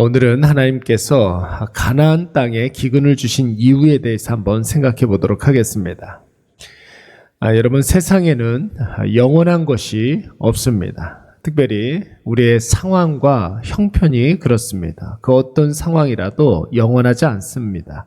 오늘은 하나님께서 가나안 땅에 기근을 주신 이유에 대해서 한번 생각해 보도록 하겠습니다. 아, 여러분 세상에는 영원한 것이 없습니다. 특별히 우리의 상황과 형편이 그렇습니다. 그 어떤 상황이라도 영원하지 않습니다.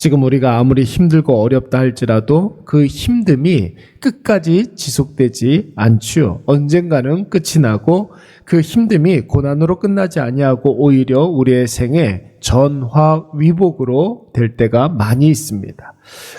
지금 우리가 아무리 힘들고 어렵다 할지라도 그 힘듦이 끝까지 지속되지 않지요. 언젠가는 끝이 나고 그 힘듦이 고난으로 끝나지 아니하고 오히려 우리의 생에 전화 위복으로 될 때가 많이 있습니다.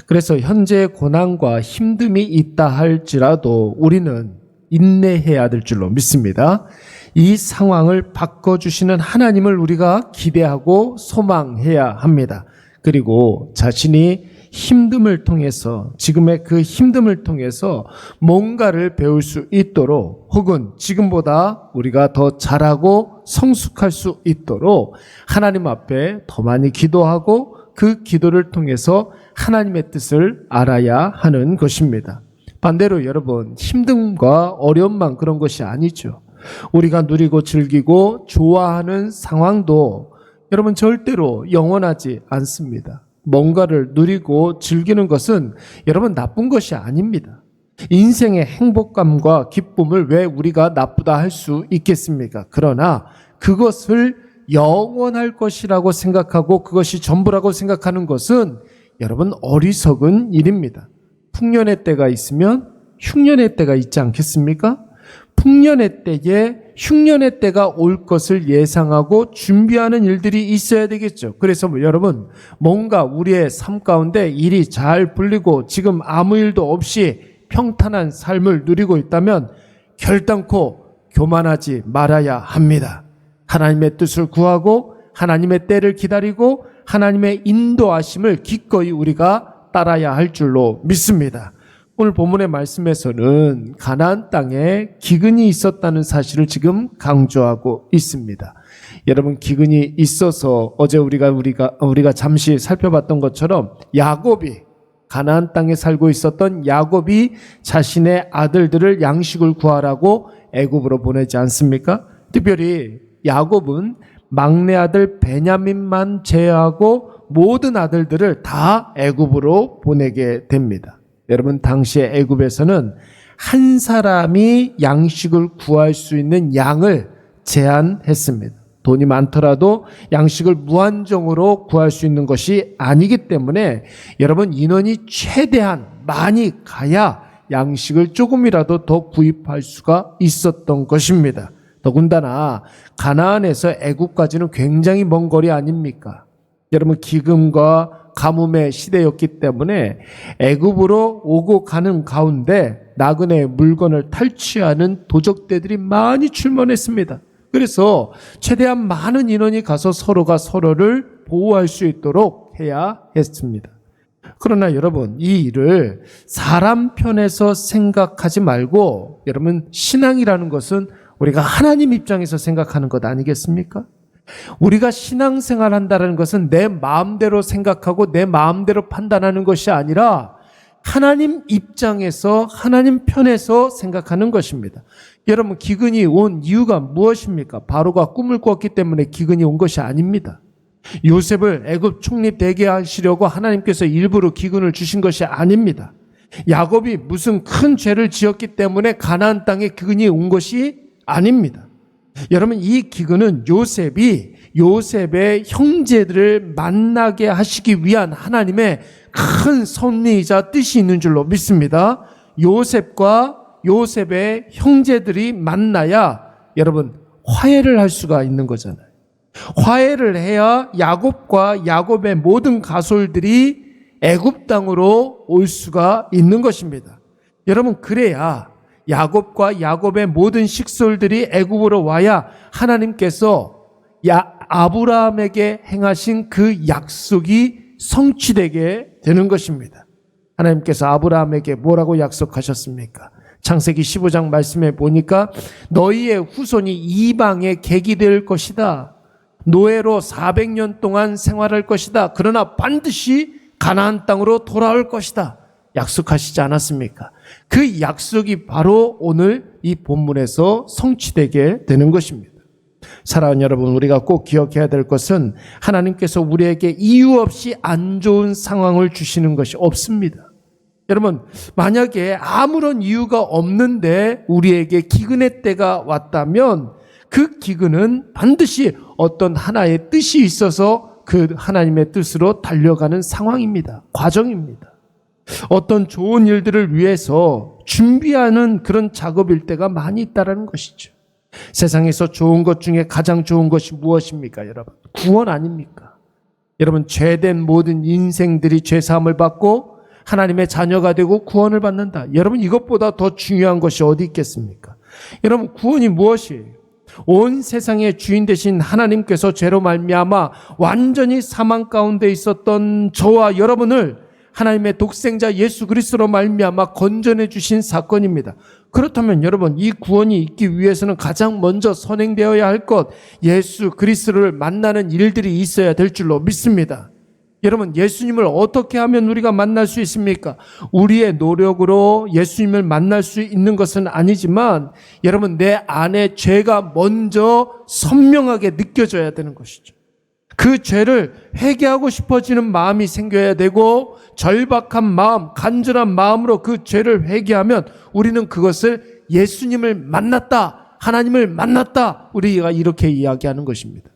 그래서 현재 고난과 힘듦이 있다 할지라도 우리는 인내해야 될 줄로 믿습니다. 이 상황을 바꿔주시는 하나님을 우리가 기대하고 소망해야 합니다. 그리고 자신이 힘듦을 통해서 지금의 그 힘듦을 통해서 뭔가를 배울 수 있도록 혹은 지금보다 우리가 더 잘하고 성숙할 수 있도록 하나님 앞에 더 많이 기도하고 그 기도를 통해서 하나님의 뜻을 알아야 하는 것입니다. 반대로 여러분 힘듦과 어려움만 그런 것이 아니죠. 우리가 누리고 즐기고 좋아하는 상황도 여러분 절대로 영원하지 않습니다. 뭔가를 누리고 즐기는 것은 여러분 나쁜 것이 아닙니다. 인생의 행복감과 기쁨을 왜 우리가 나쁘다 할 수 있겠습니까? 그러나 그것을 영원할 것이라고 생각하고 그것이 전부라고 생각하는 것은 여러분 어리석은 일입니다. 풍년의 때가 있으면 흉년의 때가 있지 않겠습니까? 풍년의 때에 흉년의 때가 올 것을 예상하고 준비하는 일들이 있어야 되겠죠. 그래서 뭐 여러분, 뭔가 우리의 삶 가운데 일이 잘 풀리고 지금 아무 일도 없이 평탄한 삶을 누리고 있다면 결단코 교만하지 말아야 합니다. 하나님의 뜻을 구하고 하나님의 때를 기다리고 하나님의 인도하심을 기꺼이 우리가 따라야 할 줄로 믿습니다. 오늘 본문의 말씀에서는 가나안 땅에 기근이 있었다는 사실을 지금 강조하고 있습니다. 여러분 기근이 있어서 어제 우리가 우리가 우리가 잠시 살펴봤던 것처럼 야곱이 가나안 땅에 살고 있었던 야곱이 자신의 아들들을 양식을 구하라고 애굽으로 보내지 않습니까? 특별히 야곱은 막내 아들 베냐민만 제외하고 모든 아들들을 다 애굽으로 보내게 됩니다. 여러분 당시에 애굽에서는 한 사람이 양식을 구할 수 있는 양을 제한했습니다. 돈이 많더라도 양식을 무한정으로 구할 수 있는 것이 아니기 때문에 여러분 인원이 최대한 많이 가야 양식을 조금이라도 더 구입할 수가 있었던 것입니다. 더군다나 가나안에서 애굽까지는 굉장히 먼 거리 아닙니까? 여러분 기금과 가뭄의 시대였기 때문에 애굽으로 오고 가는 가운데 나그네 물건을 탈취하는 도적대들이 많이 출몰했습니다. 그래서 최대한 많은 인원이 가서 서로가 서로를 보호할 수 있도록 해야 했습니다. 그러나 여러분, 이 일을 사람 편에서 생각하지 말고 여러분, 신앙이라는 것은 우리가 하나님 입장에서 생각하는 것 아니겠습니까? 우리가 신앙생활 한다는 것은 내 마음대로 생각하고 내 마음대로 판단하는 것이 아니라 하나님 입장에서 하나님 편에서 생각하는 것입니다. 여러분 기근이 온 이유가 무엇입니까? 바로가 꿈을 꿨기 때문에 기근이 온 것이 아닙니다. 요셉을 애굽 총리 되게 하시려고 하나님께서 일부러 기근을 주신 것이 아닙니다. 야곱이 무슨 큰 죄를 지었기 때문에 가나안 땅에 기근이 온 것이 아닙니다. 여러분 이 기근은 요셉이 요셉의 형제들을 만나게 하시기 위한 하나님의 큰 섭리이자 뜻이 있는 줄로 믿습니다. 요셉과 요셉의 형제들이 만나야 여러분 화해를 할 수가 있는 거잖아요. 화해를 해야 야곱과 야곱의 모든 가솔들이 애굽 땅으로 올 수가 있는 것입니다. 여러분 그래야 야곱과 야곱의 모든 식솔들이 애굽으로 와야 하나님께서 야 아브라함에게 행하신 그 약속이 성취되게 되는 것입니다. 하나님께서 아브라함에게 뭐라고 약속하셨습니까? 창세기 15장 말씀에 보니까 너희의 후손이 이방의 객이 될 것이다. 노예로 400년 동안 생활할 것이다. 그러나 반드시 가나안 땅으로 돌아올 것이다. 약속하시지 않았습니까? 그 약속이 바로 오늘 이 본문에서 성취되게 되는 것입니다. 사랑하는 여러분, 우리가 꼭 기억해야 될 것은 하나님께서 우리에게 이유 없이 안 좋은 상황을 주시는 것이 없습니다. 여러분, 만약에 아무런 이유가 없는데 우리에게 기근의 때가 왔다면 그 기근은 반드시 어떤 하나의 뜻이 있어서 그 하나님의 뜻으로 달려가는 상황입니다. 과정입니다. 어떤 좋은 일들을 위해서 준비하는 그런 작업일 때가 많이 있다라는 것이죠. 세상에서 좋은 것 중에 가장 좋은 것이 무엇입니까, 여러분? 구원 아닙니까? 여러분, 죄된 모든 인생들이 죄사함을 받고 하나님의 자녀가 되고 구원을 받는다. 여러분, 이것보다 더 중요한 것이 어디 있겠습니까? 여러분, 구원이 무엇이에요? 온 세상의 주인 되신 하나님께서 죄로 말미암아 완전히 사망 가운데 있었던 저와 여러분을 하나님의 독생자 예수 그리스도로 말미암아 건전해 주신 사건입니다. 그렇다면 여러분 이 구원이 있기 위해서는 가장 먼저 선행되어야 할 것 예수 그리스도를 만나는 일들이 있어야 될 줄로 믿습니다. 여러분 예수님을 어떻게 하면 우리가 만날 수 있습니까? 우리의 노력으로 예수님을 만날 수 있는 것은 아니지만 여러분 내 안에 죄가 먼저 선명하게 느껴져야 되는 것이죠. 그 죄를 회개하고 싶어지는 마음이 생겨야 되고 절박한 마음, 간절한 마음으로 그 죄를 회개하면 우리는 그것을 예수님을 만났다, 하나님을 만났다, 우리가 이렇게 이야기하는 것입니다.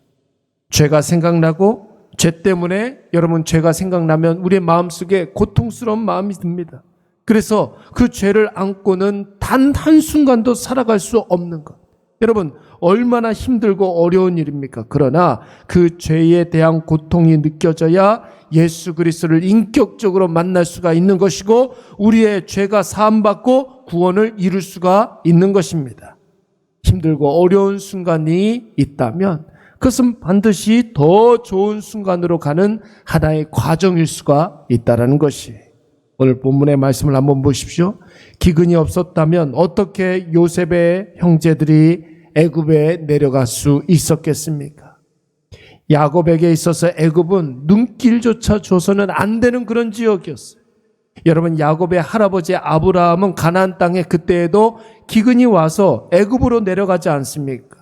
죄가 생각나고 죄 때문에 여러분 죄가 생각나면 우리의 마음속에 고통스러운 마음이 듭니다. 그래서 그 죄를 안고는 단 한순간도 살아갈 수 없는 것. 여러분, 얼마나 힘들고 어려운 일입니까? 그러나 그 죄에 대한 고통이 느껴져야 예수 그리스도를 인격적으로 만날 수가 있는 것이고 우리의 죄가 사함받고 구원을 이룰 수가 있는 것입니다. 힘들고 어려운 순간이 있다면 그것은 반드시 더 좋은 순간으로 가는 하나의 과정일 수가 있다라는 것이 오늘 본문의 말씀을 한번 보십시오. 기근이 없었다면 어떻게 요셉의 형제들이 애굽에 내려갈 수 있었겠습니까? 야곱에게 있어서 애굽은 눈길조차 줘서는 안 되는 그런 지역이었어요. 여러분 야곱의 할아버지 아브라함은 가나안 땅에 그때에도 기근이 와서 애굽으로 내려가지 않습니까?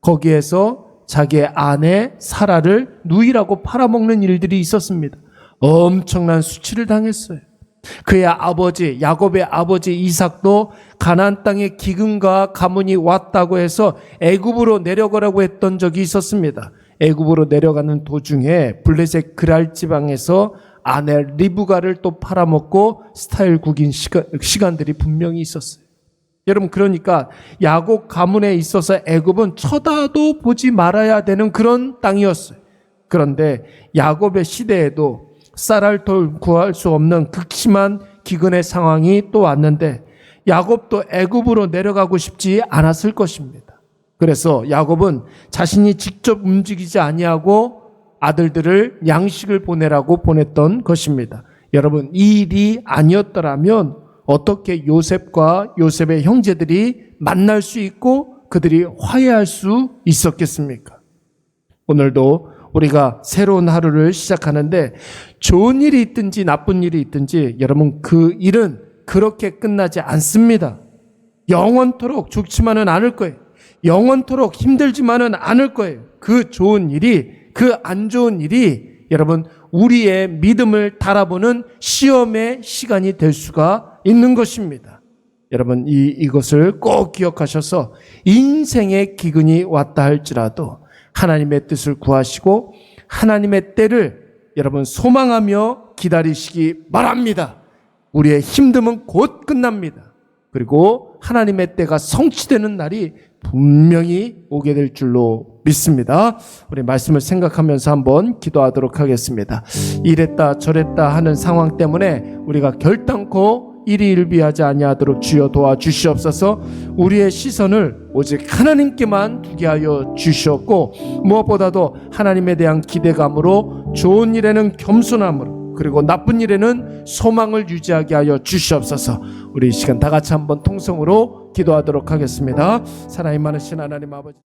거기에서 자기의 아내 사라를 누이라고 팔아먹는 일들이 있었습니다. 엄청난 수치를 당했어요. 그의 아버지 야곱의 아버지 이삭도 가나안 땅에 기근과 가문이 왔다고 해서 애굽으로 내려가라고 했던 적이 있었습니다. 애굽으로 내려가는 도중에 블레셋 그랄 지방에서 아내 리브가를 또 팔아먹고 스타일 구긴 시간, 시간들이 분명히 있었어요. 여러분 그러니까 야곱 가문에 있어서 애굽은 쳐다도 보지 말아야 되는 그런 땅이었어요. 그런데 야곱의 시대에도 쌀알 돌 구할 수 없는 극심한 기근의 상황이 또 왔는데 야곱도 애굽으로 내려가고 싶지 않았을 것입니다. 그래서 야곱은 자신이 직접 움직이지 아니하고 아들들을 양식을 보내라고 보냈던 것입니다. 여러분 이 일이 아니었더라면 어떻게 요셉과 요셉의 형제들이 만날 수 있고 그들이 화해할 수 있었겠습니까? 오늘도 우리가 새로운 하루를 시작하는데 좋은 일이 있든지 나쁜 일이 있든지 여러분 그 일은 그렇게 끝나지 않습니다. 영원토록 죽지만은 않을 거예요. 영원토록 힘들지만은 않을 거예요. 그 좋은 일이 그 안 좋은 일이 여러분 우리의 믿음을 달아보는 시험의 시간이 될 수가 있는 것입니다. 여러분 이 이것을 꼭 기억하셔서 인생의 기근이 왔다 할지라도 하나님의 뜻을 구하시고 하나님의 때를 여러분 소망하며 기다리시기 바랍니다. 우리의 힘듦은 곧 끝납니다. 그리고 하나님의 때가 성취되는 날이 분명히 오게 될 줄로 믿습니다. 우리 말씀을 생각하면서 한번 기도하도록 하겠습니다. 이랬다 저랬다 하는 상황 때문에 우리가 결단코 일이 일비하지 아니하도록 주여 도와주시옵소서. 우리의 시선을 오직 하나님께만 두게 하여 주시옵고 무엇보다도 하나님에 대한 기대감으로 좋은 일에는 겸손함으로 그리고 나쁜 일에는 소망을 유지하게 하여 주시옵소서. 우리 이 시간 다 같이 한번 통성으로 기도하도록 하겠습니다. 사랑이 많으신 하나님 아버지.